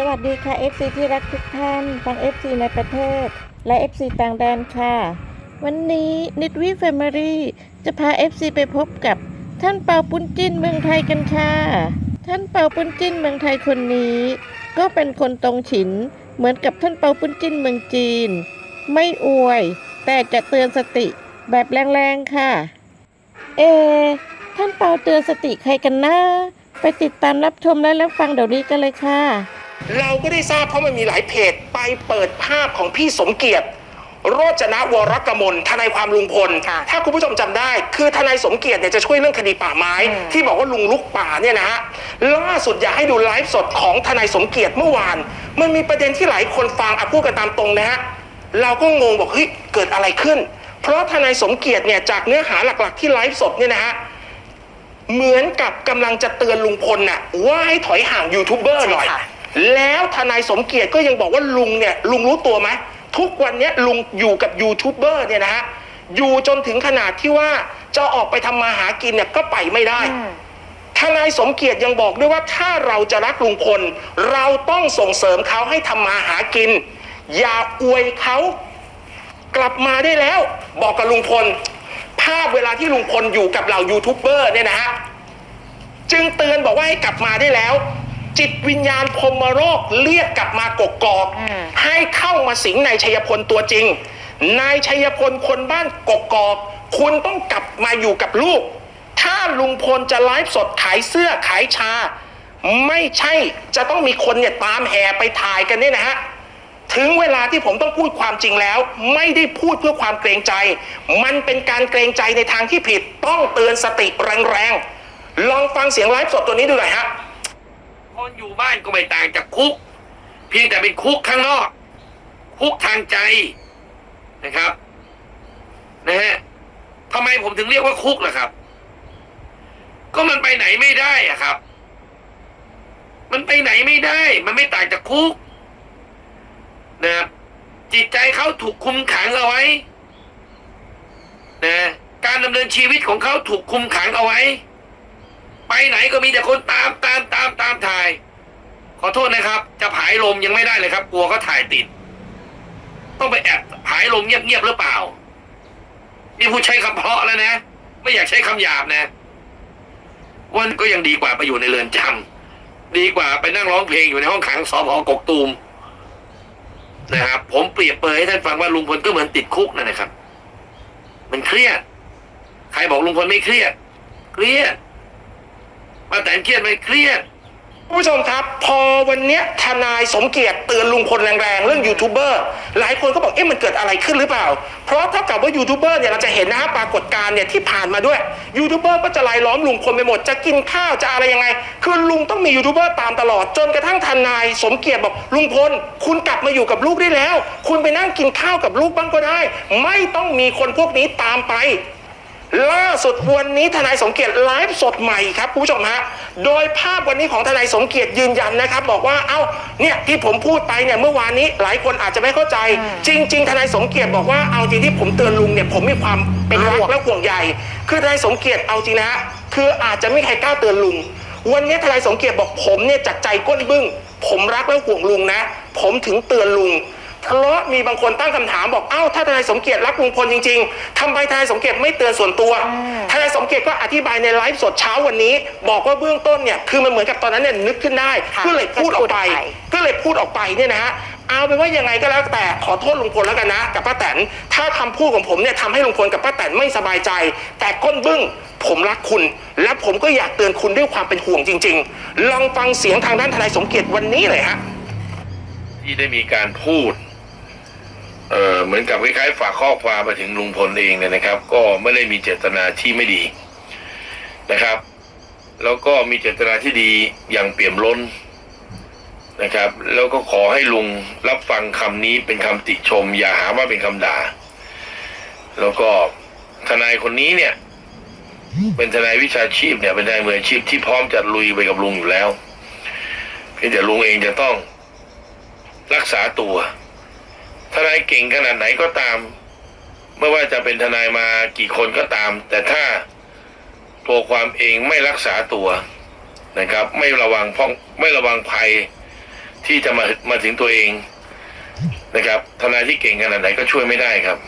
สวัสดีค่ะ FC ที่รักทุกท่านทั้ง FC ในประเทศ และ FC ต่างแดนค่ะ วันนี้นิดวีแฟมิลี่จะพา FC ไปพบกับท่านเปาปุ้นจินเมืองไทยกันค่ะ ท่านเปาปุ้นจินเมืองไทยคนนี้ ก็เป็นคนตรงฉิน เหมือนกับท่านเปาปุ้นจินเมืองจีน ไม่อวย แต่จะเตือนสติแบบแรงๆค่ะ เอ ท่านเปาเตือนสติใครกันนะไปติดตามรับชมและรับฟังเดี๋ยวนี้กันเลยค่ะ เราก็ได้ทราบเพราะมันมีหลายเพจไปเปิดภาพของพี่สมเกียรติ โรจนะวรกมลทนายความลุงพล ค่ะถ้าคุณผู้ชมจำได้ คือทนายสมเกียรติเนี่ยจะช่วยเรื่องคดีป่าไม้ อืม ที่บอกว่าลุงลุกป่าเนี่ยนะฮะล่าสุดอยากให้ดูไลฟ์สดของทนายสมเกียรติเมื่อวาน มันมีประเด็นที่หลายคนฟังอะพูดกันตามตรงนะฮะเราก็งงบอกเฮ้ยเกิดอะไรขึ้น เพราะทนายสมเกียรติเนี่ยจากเนื้อหาหลักๆ ที่ไลฟ์สดเนี่ยนะฮะ เหมือนกับกำลังจะเตือนลุงพลน่ะว่าให้ถอยห่างยูทูบเบอร์หน่อย ใช่ค่ะ แล้วทนายสมเกียรติก็ยังบอกว่าลุงเนี่ยลุงรู้ตัวไหมทุกวันเนี้ยลุงอยู่กับยูทูบเบอร์เนี่ยนะฮะอยู่จนถึงขนาดที่ว่าจะออกไปทำมาหากินเนี่ยก็ไปไม่ได้อืมทนายสมเกียรติยังบอกด้วยว่าถ้าเราจะรักลุงพล เราต้องส่งเสริมเขาให้ทำมาหากิน อย่าอวยเขากลับมาได้แล้ว บอกกับลุงพล ภาพเวลาที่ลุงพลอยู่กับเหล่ายูทูบเบอร์เนี่ยนะฮะจึงเตือนบอกว่าให้กลับมาได้แล้ว จิตวิญญาณพรหมโรคเรียกกลับมากกอกอืมให้เข้ามาสิงในชัยพลตัวจริง นายชัยพลคนบ้านกกอก คุณต้องกลับมาอยู่กับลูก ถ้าลุงพลจะไลฟ์สดขายเสื้อขายชา ไม่ใช่จะต้องมีคนเนี่ยตามแห่ไปถ่ายกันเนี่ยนะฮะถึงเวลาที่ผมต้องพูดความจริงแล้ว ไม่ได้พูดเพื่อความเกรงใจ มันเป็นการเกรงใจในทางที่ผิดต้องเตือนสติแรงๆลองฟังเสียงไลฟ์สดตัวนี้ดูหน่อยฮะ คนอยู่บ้านก็ไม่ต่างจากคุก เพียงแต่เป็นคุกข้างนอก คุกทางใจนะครับ นะฮะทำไมผมถึงเรียกว่าคุกล่ะครับ ก็มันไปไหนไม่ได้อะครับ มันไปไหนไม่ได้ มันไม่ต่างจากคุกนะครับจิตใจเขาถูกคุมขังเอาไว้นะการดำเนินชีวิตของเขาถูกคุมขังเอาไว้ ไปไหนก็มีแต่คนตามตามตามตามถ่าย ขอโทษนะครับ จะผายลมยังไม่ได้เลยครับ กลัวเขาถ่ายติด ต้องไปแอบผายลมเงียบๆหรือเปล่า นี่พูดใช้คำเพาะแล้วนะ ไม่อยากใช้คำหยาบนะวันก็ยังดีกว่าไปอยู่ในเรือนจำดีกว่าไปนั่งร้องเพลงอยู่ในห้องขังสพกกตูมนะครับผมเปรียบเปรยให้ท่านฟังว่าลุงพลก็เหมือนติดคุกนั่นนะครับ มันเครียด ใครบอกลุงพลไม่เครียด เครียด ป้าแตนเครียดไหมเครียด ผู้ชมครับ พอวันเนี้ยทนายสมเกียรติเตือนลุงพลแรงๆ เรื่องยูทูบเบอร์หลายคนก็บอกเอ๊ะมันเกิดอะไรขึ้นหรือเปล่า เพราะเท่ากับว่ายูทูบเบอร์เนี่ยเราจะเห็นนะฮะปรากฏการณ์เนี่ยที่ผ่านมาด้วยยูทูบเบอร์ก็จะไล่ล้อมลุงพลไปหมดจะกินข้าวจะอะไรยังไง คือลุงต้องมียูทูบเบอร์ตามตลอด จนกระทั่งทนายสมเกียรติบอกลุงพลคุณกลับมาอยู่กับลูกได้แล้ว คุณไปนั่งกินข้าวกับลูกบ้างก็ได้ ไม่ต้องมีคนพวกนี้ตามไป ล่าสุดวันนี้ทนายสมเกียรติไลฟ์สดใหม่ครับคุณผู้ชมฮะโดยภาพวันนี้ของทนายสมเกียรติยืนยันนะครับ บอกว่าเอ้าเนี่ยที่ผมพูดไปเนี่ยเมื่อวานนี้หลายคนอาจจะไม่เข้าใจ จริง ๆ ทนายสมเกียรติบอกว่าเอาจริงที่ผมเตือนลุงเนี่ยผมมีความเป็นรักและห่วงใยคือทนายสมเกียรติเอาจริงนะฮะคืออาจจะไม่มีใครกล้าเตือนลุงวันนี้ทนายสมเกียรติบอกผมเนี่ยจากใจก้นบึ้ง ผมรักและห่วงลุงนะ ผมถึงเตือนลุง เพราะมีบางคนตั้งคำถามบอกเอ้าถ้าทนายสมเกียรติรักลุงพลจริง ๆทำไมทนายสมเกียรติไม่เตือนส่วนตัวทนายสมเกียรติก็อธิบายในไลฟ์สดเช้าวันนี้ บอกว่าเบื้องต้นเนี่ยคือมันเหมือนกับตอนนั้นเนี่ยนึกขึ้นได้ค่ะก็เลยพูดออกไปก็พูดออกไป ก็เลยพูดออกไปเนี่ยนะฮะเอาเป็นว่ายังไงก็แล้วแต่ขอโทษลุงพลแล้วกันนะ กับป้าแตนถ้าคำพูดของผมเนี่ยทำให้ลุงพลกับป้าแตนไม่สบายใจ แต่ก้นบึ้งผมรักคุณ และผมก็อยากเตือนคุณด้วยความเป็นห่วงจริง ๆ ลองฟังเสียงทางด้านทนายสมเกียรติวันนี้เลยฮะที่ได้มีการพูด เอ่อเหมือนกับคล้ายๆฝากข้อความไปถึงลุงพลเองเนี่ยนะครับ ก็ไม่ได้มีเจตนาที่ไม่ดีนะครับ แล้วก็มีเจตนาที่ดีอย่างเปี่ยมล้นนะครับ แล้วก็ขอให้ลุงรับฟังคำนี้เป็นคำติชม อย่าหาว่าเป็นคำด่า แล้วก็ทนายคนนี้เนี่ย เป็นทนายวิชาชีพเนี่ยเป็นทนายมืออาชีพที่พร้อมจะลุยไปกับลุงอยู่แล้วเพียงแต่ลุงเองจะต้องรักษาตัว ทนายเก่งขนาดไหนก็ตาม ไม่ว่าจะเป็นทนายมากี่คนก็ตาม แต่ถ้าตัวความเองไม่รักษาตัวนะครับ ไม่ระวังพ้องไม่ระวังภัยที่จะมามาถึงตัวเองนะครับ ทนายที่เก่งขนาดไหนก็ช่วยไม่ได้ครับ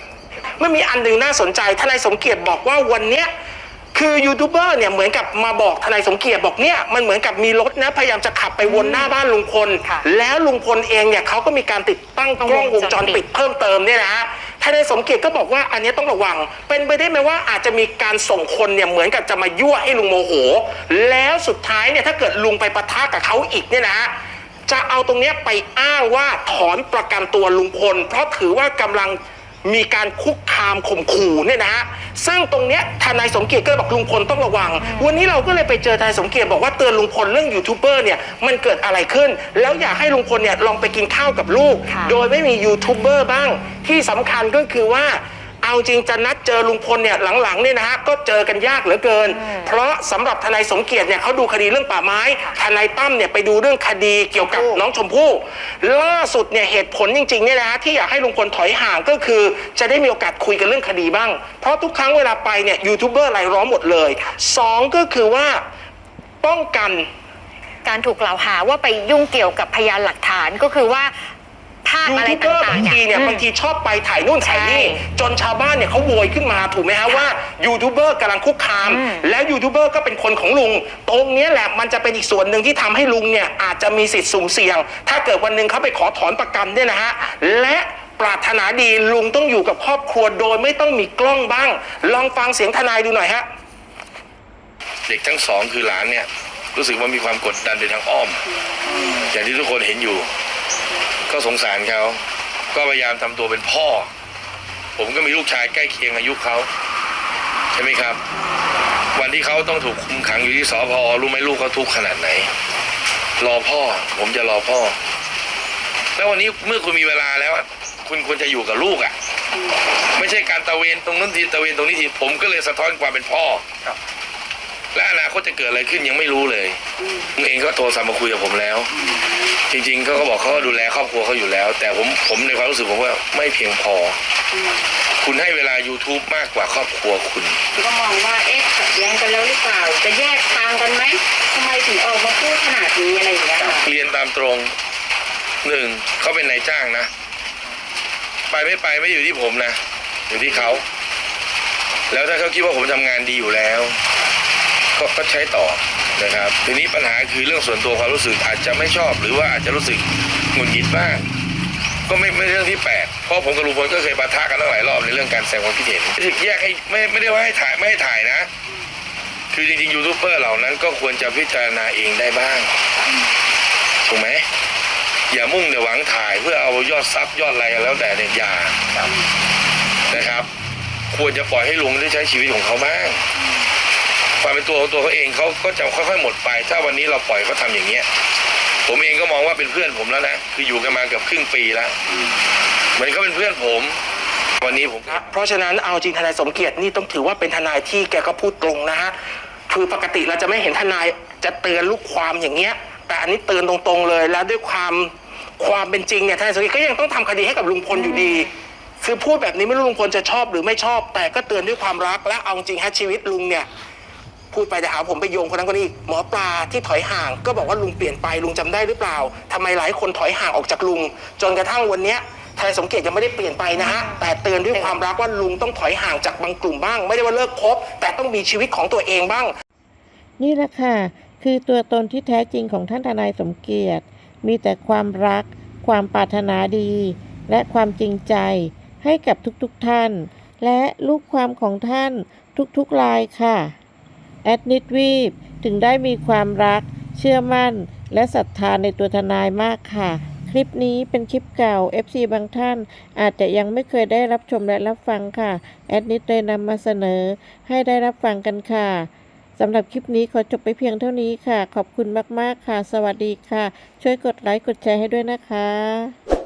ไมันมีอันหนึ่งน่าสนใจทนายสมเกียรติบอกว่าวันเนี้ย คือยูทูบเบอร์เนี่ยเหมือนกับมาบอกทนายสมเกียรติบอกเนี่ยมันเหมือนกับมีรถนะพยายามจะขับไปวนหน้าบ้านลุงพล ค่ะแล้วลุงพลเองเนี่ยเขาก็มีการติดตั้งกล้องวงจรปิดเพิ่มเติมเนี่ยนะฮะทนายสมเกียรติก็บอกว่าอันเนี้ยต้องระวัง เป็นไปได้ไหมว่าอาจจะมีการส่งคนเนี่ยเหมือนกับจะมายั่วให้ลุงโมโห แล้วสุดท้ายเนี่ยถ้าเกิดลุงไปปะทะกับเขาอีกเนี่ยนะฮะจะเอาตรงเนี้ยไปอ้างว่าถอนประกันตัวลุงพล เพราะถือว่ากำลัง มีการคุกคามข่มขู่เนี่ยนะฮะซึ่งตรงเนี้ยทนายสมเกียรติก็เลยบอกลุงพลต้องระวัง วันนี้เราก็เลยไปเจอทนายสมเกียรติบอกว่าเตือนลุงพลเรื่องยูทูบเบอร์เนี่ยมันเกิดอะไรขึ้น แล้วอยากให้ลุงพลเนี่ยลองไปกินข้าวกับลูก ค่ะ โดยไม่มียูทูบเบอร์บ้างที่สำคัญก็คือว่า เอาจริงจะนัดเจอลุงพลเนี่ยหลังๆเนี่ยนะฮะก็เจอกันยากเหลือเกิน เพราะสำหรับทนายสมเกียรติเนี่ยเขาดูคดีเรื่องป่าไม้ทนายตั้มเนี่ยไปดูเรื่องคดีเกี่ยวกับน้องชมพู่ล่าสุดเนี่ยเหตุผลจริงๆเนี่ยนะฮะที่อยากให้ลุงพลถอยห่างก็คือ จะได้มีโอกาสคุยกันเรื่องคดีบ้าง เพราะทุกครั้งเวลาไปเนี่ยยูทูบเบอร์รายล้อมหมดเลยสองก็คือว่าป้องกันการถูกกล่าวหาว่าไปยุ่งเกี่ยวกับพยานหลักฐานก็คือว่า ภาพยูอะไรทูบเบอร์ต่าบางงๆทีเนี่ยอืม บางทีชอบไปถ่ายนู่นถ่ายนี่ ใช่จนชาวบ้านเนี่ยเขาโวยขึ้นมาถูกไหมฮะว่ายูทูบเบอร์กำลังคุกคาม อืม แล้วยูทูบเบอร์ก็เป็นคนของลุง ตรงเนี้ยแหละมันจะเป็นอีกส่วนหนึ่งที่ทำให้ลุงเนี่ยอาจจะมีสิทธิ์สุ่มเสี่ยง ถ้าเกิดวันหนึ่งเขาไปขอถอนประกันเนี่ยนะฮะและปรารถนาดีลุงต้องอยู่กับครอบครัวโดยไม่ต้องมีกล้องบ้าง ลองฟังเสียงทนายดูหน่อยฮะ เด็กทั้งสองคือหลานเนี่ย รู้สึกว่ามีความกดดันโดยทางอ้อม อย่างที่ทุกคนเห็นอยู่ ก็สงสารเขาก็พยายามทำตัวเป็นพ่อ ผมก็มีลูกชายใกล้เคียงอายุเขาใช่ไหมครับ วันที่เขาต้องถูกคุมขังอยู่ที่สพรู้ไหมลูกเขาทุกข์ขนาดไหน รอพ่อ ผมจะรอพ่อ แล้ววันนี้เมื่อคุณมีเวลาแล้วคุณควรจะอยู่กับลูกอะ ไม่ใช่การตะเวนตรงนั้นทีตะเวนตรงนี้ทีผมก็เลยสะท้อนความเป็นพ่อ และอนาคตจะเกิดอะไรขึ้นยังไม่รู้เลยผมเองก็โทรศัพท์มาคุยกับผมแล้ว จริงๆเขาก็บอกเขาก็ดูแลครอบครัวเขาอยู่แล้ว แต่ผมผมในความรู้สึกผมว่าไม่เพียงพออคุณให้เวลา YouTube มากกว่าครอบครัวคุณ ก็มองว่าเอ๊ะขัดแย้งกันแล้วหรือเปล่า จะแยกทางกันไหมทำไมถึงออกมาพูดขนาดนี้อะไรอย่างเงี้ยค่ะเรียนตามตรงหนึ่งเขาเป็นนายจ้างนะ ไปไม่ไปไม่อยู่ที่ผมนะ อยู่ที่เขา แล้วถ้าเขาคิดว่าผมทำงานดีอยู่แล้ว ก็ก็ใช้ต่อนะครับ ทีนี้ปัญหาคือเรื่องส่วนตัวความรู้สึกอาจจะไม่ชอบหรือว่าอาจจะรู้สึกหงุดหงิดบ้างก็ไม่ไม่เรื่องที่แปลกเพราะผมกับลุงพลก็เคยปะทะกันตั้งหลายรอบในเรื่องการแสดงความคิดเห็นถึงแยกให้ไม่ไม่ได้ว่าให้ถ่ายไม่ให้ถ่ายนะ คือจริงๆยูทูบเบอร์เหล่านั้นก็ควรจะพิจารณาเองได้บ้างถูกไหมอย่ามุ่งแต่หวังถ่ายเพื่อเอายอดซับยอดอะไรกันแล้วแต่เนี่ยอย่านะครับ ควรจะปล่อยให้ลุงได้ใช้ชีวิตของเขาบ้าง ความเป็นตัวของตัวเขาเองเขาก็จะค่อยๆหมดไป ถ้าวันนี้เราปล่อยเขาทำอย่างเงี้ย ผมเองก็มองว่าเป็นเพื่อนผมแล้วนะคืออยู่กันมาเกือบครึ่งปีแล้วเหมือนเขาเป็นเพื่อนผม วันนี้ผมเพราะฉะนั้นเอาจริงทนายสมเกียรตินี่ต้องถือว่าเป็นทนายที่แกก็พูดตรงนะฮะคือปกติเราจะไม่เห็นทนายจะเตือนลูกความอย่างเงี้ย แต่อันนี้เตือนตรงๆเลยแล้วด้วยความความเป็นจริงเนี่ยทนายสมเกียรติก็ยังต้องทำคดีให้กับลุงพลอยู่ดีคือพูดแบบนี้ไม่รู้ลุงพลจะชอบหรือไม่ชอบ แต่ก็เตือนด้วยความรักและเอาจริงฮะชีวิตลุงเนี่ย พูดไปแต่หาผมไปโยงคนนั้นคนนี้อีกหมอปลาที่ถอยห่างก็บอกว่าลุงเปลี่ยนไปลุงจำได้หรือเปล่าทำไมหลายคนถอยห่างออกจากลุง จนกระทั่งวันเนี้ยทนายสมเกียรติยังไม่ได้เปลี่ยนไปนะฮะแต่เตือนด้วยความรักว่าลุงต้องถอยห่างจากบางกลุ่มบ้าง ไม่ได้ว่าเลิกคบแต่ต้องมีชีวิตของตัวเองบ้าง นี่แหละค่ะ คือตัวตนที่แท้จริงของท่านทนายสมเกียรติ มีแต่ความรัก ความปรารถนาดี และความจริงใจให้กับทุกๆทท่าน และลูกความของท่านทุกๆรายค่ะ แอดนิดวีบถึงได้มีความรัก เชื่อมั่น และศรัทธาในตัวทนายมากค่ะ คลิปนี้เป็นคลิปเก่า FC บางท่าน อาจจะยังไม่เคยได้รับชมและรับฟังค่ะ แอดนิดเลยนำมาเสนอ ให้ได้รับฟังกันค่ะสำหรับคลิปนี้ขอจบไปเพียงเท่านี้ค่ะ ขอบคุณมาก ๆ ค่ะ สวัสดีค่ะ ช่วยกดไลค์ กดแชร์ให้ด้วยนะคะ